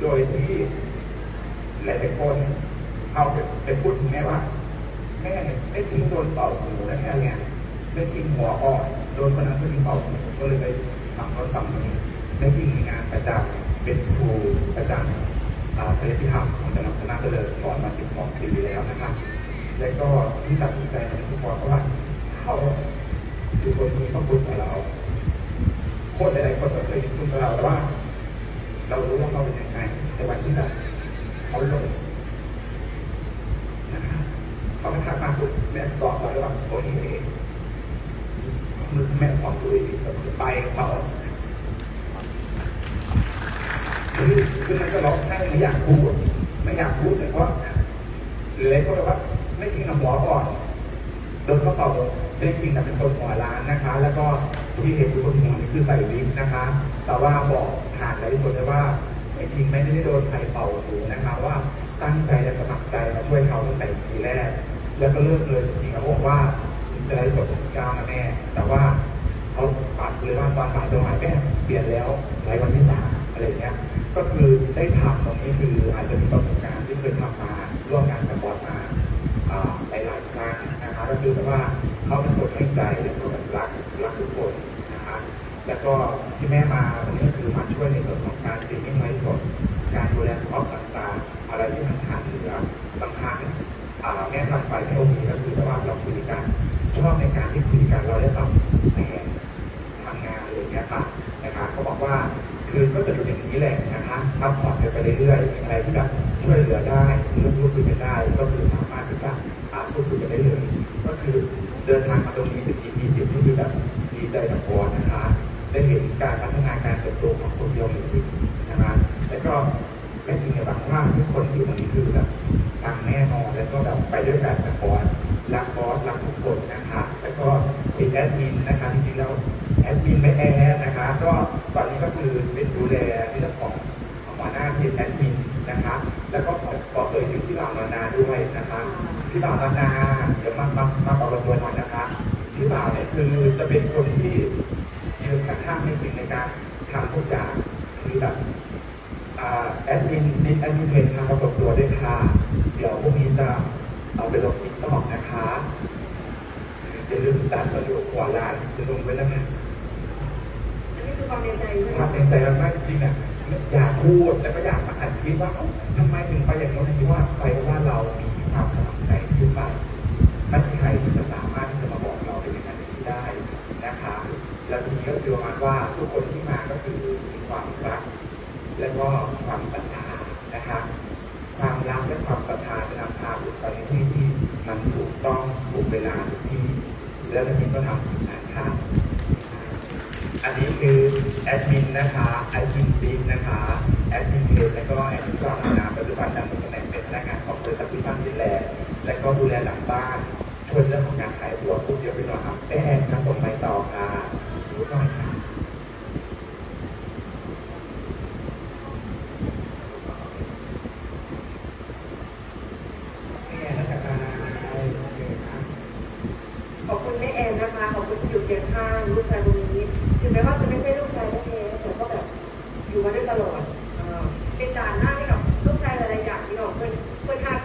โดยที่หลายๆคนเอาไปพูดถึงแม่ว่า แม่เนี่ยไม่ทิ้งโดนเป่าหูแล้วแค่เนี่ยไม่ทิ้งหัวอ่อนโดนคนนั้นก็ทิ้งเป่าหูก็เลยไปทำเขาทำนี้ไม่ทิ้งงานประจำเป็นครูประจำอาพยาธิธรรมของจังหวัดชนะเจริญสอนมาสิบสองปีแล้วนะครับแล้วก็ที่ตัดสินใจในทุกคนเพราะว่าเขาคือคนมีพระคุณกับเราคนหลายๆคนก็เคยมีคุณกับเราว่ารู้ว่าเขาเป็นยังไงแต่วัน ที่แบบเขาลงนะครับเขาไม่ทักมาปุ๊บแม่ตอบเราว่าโอ้ยมึงแม่ตอบเลยไปเขาคือคือมันก็ร้องไห้ไม่อยากพูดไม่อยากพูดแต่ว่าเลยก็แบบว่าไม่ทิ้งหัวก่อนโดนเขาตอบไม่ได้จริงแต่เป็นคนหัวล้านนะคะ แล้วก็ที่เห็นอยู่บนหัวนี่คือใส่วิกนะคะ แต่ว่าบอกผ่านหลายคนเลยว่า ไม่จริงไม่ได้โดนใครเป่าหูนะคะว่าตั้งใจและสมัครใจมาช่วยเขาตั้งแต่ทีแรก แล้วก็เลิกเลยจริงๆเขาบอกว่าจะได้จบก้าวแม่แต่ว่าเขาปัดเลยว่าตอนบ่ายตอนบ่ายแม่เปลี่ยนแล้วหลายวันที่สามอะไรเงี้ย ก็คือได้ทำตรงนี้คืออาจจะมีประสบการณ์ที่เคยทำมาร่วมงานกับบอสมาอ่าหลายครั้งนะคะก็คือแบบว่าเขาเป็นคนให้ใจและคนรักรักทุกคนนะคะแล้วก็ที่แม่มา ทำแผนทำงานอะไรอย่างเงี้ยค่ะนะคะเขาบอกว่าคือก็จะเป็นอย่างนี้แหละนะคะซัพพอร์ตกันไปเรื่อยๆอะไรที่แบบช่วยเหลือได้หรือพูดคุยกันได้ก็คือสามารถที่จะอ่าพูดคุยกันได้เลยก็คือเดินทางมาตรงนี้ถึง EP สิบนี่คือแบบดีใจกับบอนะคะได้เห็นการพัฒนาการเติบโตของคนเดียวมิวสินะครับแล้วก็ไม่จริงกับหวังว่าทุกคนที่อยู่ตรงนี้คือแบบทางแน่นอนแล้วก็แบบไปด้วยกันกับบอสรักบอสรักทุกคนนะคะ เป็นแอดมินนะคะจริงๆแล้วแอดมินไม่แอดนะคะก็ตอนนี้ก็คือเป็นดูแลในเรื่องของหัวหน้าทีมแอดมินนะคะ แล้วก็ขอขอเอ่ยถึงที่บ่าวนานาด้วยนะคะที่บ่าวนานาเดี๋ยวมามามาบอกเราตัวหน่อยนะคะที่บ่าวเนี่ยคือจะเป็นคนที่ยืนข้างๆไม่จริงในการทำทุกอย่างคือแบบแอดมินนิดแอดมินเพจทำปรากฏตัวด้วยค่ะ เดี๋ยวพรุ่งนี้จะเอาไปลงติ๊กต็อกนะคะ อย่าลืมตัดมาดูหัวลานจะลงไว้แล้วนะอันนี้คือความในใจใช่ไหมความเป็นใจมากจริงๆอะอยากพูดแล้วก็อยากมาอัดคลิปว่าเอ้าทำไมถึงไปอย่างนู้นที่ว่าไปเพราะว่าเรามีความสมัครใจขึ้นไปไม่มีใครที่จะสามารถที่จะมาบอกเราเป็นอย่างนั้นอย่างนี้ได้นะคะ แล้วทีนี้ก็คือประมาณว่าทุกคนที่มาก็คือมีความรัก และก็ความศรัทธานะคะความรักและความศรัทธาจะนำพาบุคคลในที่ที่มันถูกต้องถูกเวลาถูกที่ แล้วทีนี้ก็ทำสิ่งนั้นค่ะอันนี้คือแอดมินนะคะแอดมินบินนะคะแอดมินเพจแล้วก็แอดมินกล้องนาปัจจุบันดำรงตำแหน่งเป็นพนักงานของบริษัทพิพัฒน์ดินแลและก็ดูแลหลังบ้านช่วยเรื่องของการขายตัวพูดเยอะไปหน่อยครับแอนครับผมไปต่อค่ะรู้หน่อยค่ะ แม่นะครับโอเคครับ ขอบ คุณแม่แอนนะคะ ขอบคุณที่อยู่เคียงข้างลูกชายคนนี้ ถึงแม้ว่าจะไม่ใช่ลูกชายแท้ๆแต่ก็แบบอยู่มาด้วยตลอดเป็นด่านหน้าให้กับลูกชายหลายๆอย่างที่เราเคยเคยคาด